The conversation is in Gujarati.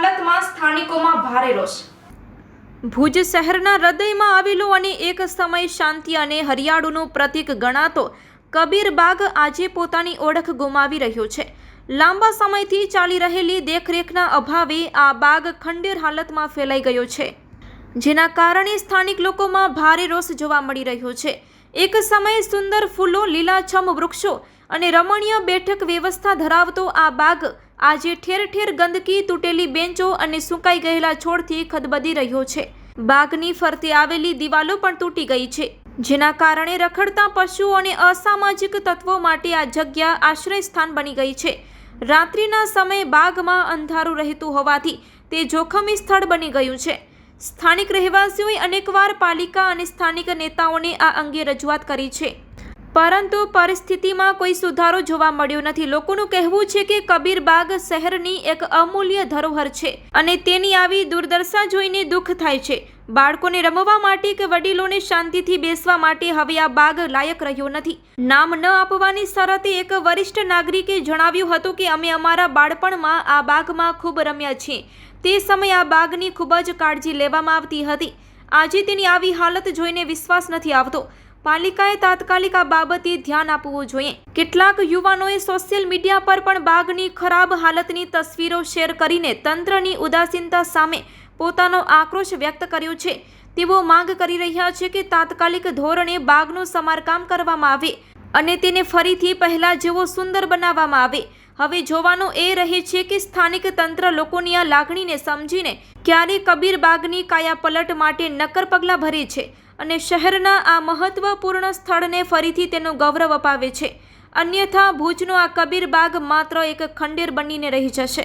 હાલતમાં સ્થાનિકોમાં ભારે રોષ. ભુજ શહેરના હૃદયમાં આવેલો અને એક સમય શાંતિ અને હરિયાળુનું પ્રતીક ગણાતો કબીરબાગ આજે પોતાની ઓળખ ગુમાવી રહ્યો છે. લાંબા સમયથી ચાલી રહેલી દેખરેખના અભાવે આ બાગ ખંડેર હાલતમાં ફેલાઈ ગયો છે. જેના કારણે સ્થાનિક લોકોમાં ભારે રોષ જોવા મળી રહ્યો છે. એક સમયે સુંદર ફૂલો, લીલાછમ વૃક્ષો અને રમણીય બેઠક વ્યવસ્થા ધરાવતો આ બાગ આજે ઠેર ઠેર ગંદકી તૂટેલી બેન્ચો અને સુકાઈ ગયેલા છોડથી ખદબદી રહ્યો છે. બાગની ફરતે આવેલી દિવાલો પણ તૂટી ગઈ છે. જેના કારણે રખડતા પશુઓ અને અસામાજિક તત્વો માટે આ જગ્યા આશ્રય સ્થાન બની ગઈ છે. રાત્રિના સમયે બાગમાં અંધારું રહેતું હોવાથી તે જોખમી સ્થળ બની ગયું છે. સ્થાનિક રહેવાસીઓએ અનેકવાર પાલિકા અને સ્થાનિક નેતાઓને આ અંગે રજૂઆત કરી છે. પરંતુ પરિસ્થિતિમાં કોઈ સુધારો જોવા મળ્યો નથી. લોકોનું કહેવું છે કે કબીર બાગ શહેરની એક અમૂલ્ય ધરોહર છે અને તેની આવી દુર્દશા જોઈને દુઃખ થાય છે. બાળકોને રમવા માટે કે વડીલોને શાંતિથી બેસવા માટે હવે આ બાગ લાયક રહ્યો નથી. નામ ન આપવાની શરતે એક વરિષ્ઠ નાગરિકે જણાવ્યું હતું કે અમે અમારા બાળપણમાં આ બાગમાં ખૂબ રમ્યા છીએ. તે સમયે આ બાગની ખૂબ જ કાળજી લેવામાં આવતી હતી. આજે તેની આવી હાલત જોઈને વિશ્વાસ નથી આવતો. પાલિકાએ તાત્કાલિક આ બાબતે ધ્યાન આપવું જોઈએ. કેટલાક યુવાનોએ સોશિયલ મીડિયા પર પણ બાગની ખરાબ હાલતની તસવીરો શેર કરીને તંત્રની ઉદાસીનતા સામે પોતાનો આક્રોશ વ્યક્ત કર્યો છે. તેઓ માંગ કરી રહ્યા છે કે તાત્કાલિક ધોરણે બાગનું સમારકામ કરવામાં આવે અને તેને ફરીથી પહેલા જેવો સુંદર બનાવવામાં આવે. હવે જોવાનું એ રહે છે કે સ્થાનિક તંત્ર લોકોની આ લાગણીને સમજીને ક્યારે કબીર બાગની કાયાપલટ માટે નક્કર પગલાં ભરે છે. અને શહેરના આ મહત્વપૂર્ણ સ્થળને ફરીથી તેનું ગૌરવ અપાવે છે. અન્યથા ભુજનો આ કબીર બાગ માત્ર એક ખંડેર બનીને રહી જશે.